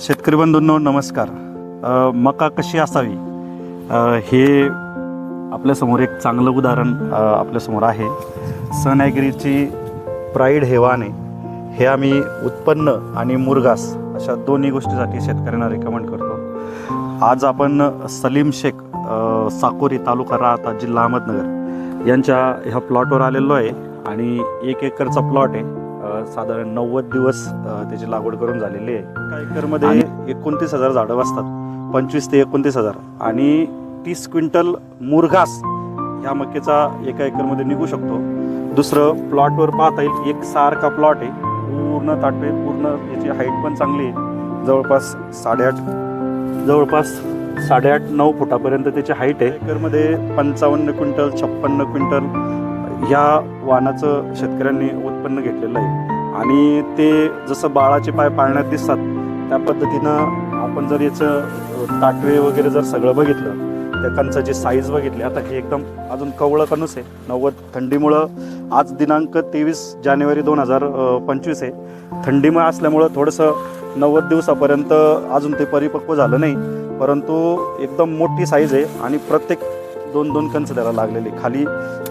शेतकरी बंधूंनो नमस्कार. मका कशी असावी? हे आपल्यासमोर एक चांगलं उदाहरण आपल्यासमोर आहे. सन ॲग्रीची प्राईड हेवाने हे आम्ही उत्पन्न आणि मुरगास अशा दोन्ही गोष्टीसाठी शेतकऱ्यांना रेकमेंड करतो. आज आपण सलीम शेख साकोरी तालुका राहता जिल्हा अहमदनगर यांच्या ह्या प्लॉटवर आलेलो आहे आणि एक एकरचा प्लॉट आहे. साधारण नव्वद दिवस त्याची लागवड करून झालेली आहे. एका एकरमध्ये एकोणतीस हजार झाडं बसतात पंचवीस ते एकोणतीस हजार. आणि तीस क्विंटल मुरघास ह्या मक्याचा एका एकरमध्ये निघू शकतो. दुसरं प्लॉटवर पाहता येईल एक सारखा प्लॉट आहे. पूर्ण ताटवे पूर्ण याची हाईट पण चांगली आहे. जवळपास साडेआठ जवळपास साडेआठ नऊ फुटापर्यंत त्याची हाईट आहे. एकरमध्ये पंचावन्न क्विंटल छप्पन्न क्विंटल ह्या वाहनाचं शेतकऱ्यांनी उत्पन्न घेतलेलं आहे. आणि ते जसं बाळाचे पाय पाळण्यात दिसतात त्या पद्धतीनं आपण जर याचं ताटवे वगैरे जर सगळं बघितलं त्या जे साईज बघितली आता हे एकदम अजून कवळं कणूस आहे नव्वद थंडीमुळं. आज दिनांक तेवीस जानेवारी दोन हजार पंचवीस आहे. थंडीमुळे असल्यामुळं थोडंसं नव्वद दिवसापर्यंत अजून ते परिपक्व झालं नाही. परंतु एकदम मोठी साईज आहे आणि प्रत्येक दोन दोन कंच त्याला लागलेले. खाली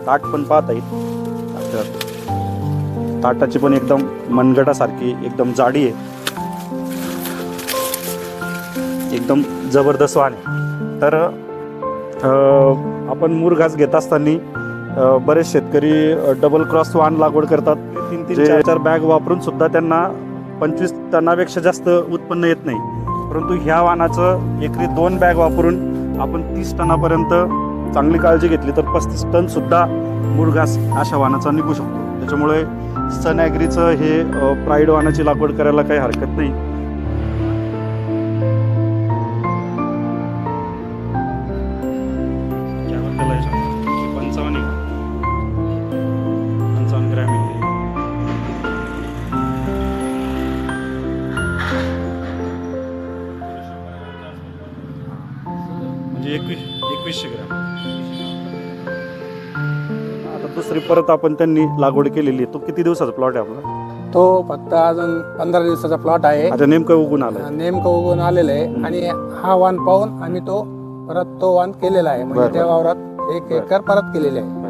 ताट पण पाहता येईल अच्छा. ताटाची पण एकदम मनगटासारखी एकदम जाडी आहे. एकदम जबरदस्त वाण आहे. तर आपण मुरघास घेत असताना बरेच शेतकरी डबल क्रॉस वाण लागवड करतात. तीन तीन चार चार बॅग वापरून सुद्धा त्यांना पंचवीस टनापेक्षा जास्त उत्पन्न येत नाही. परंतु ह्या वाणाचं एकरी दोन बॅग वापरून आपण तीस टनापर्यंत चांगली काळजी घेतली तर पस्तीस टन सुद्धा मुरघास अशा वाहनाचा निघू शकतो. त्याच्यामुळे सन ॲग्रीचं हे प्राईड वाहनाची लागवड करायला काही हरकत नाही. क्या म्हणता म्हणजे एकवीस एकवीसशे ग्रॅम. आता दुसरी परत आपण त्यांनी लागवड केलेली आहे. तो किती दिवसाचा प्लॉट आहे आपला? तो फक्त अजून पंधरा दिवसाचा प्लॉट आहे. आता नेमकं उगून आलाय. नेमकं उगवून आलेलं आहे. आणि हा वाण पाहून आम्ही तो परत तो वाण केलेला आहे. म्हणजे त्या. वावरात एक. एकर परत केलेले आहे.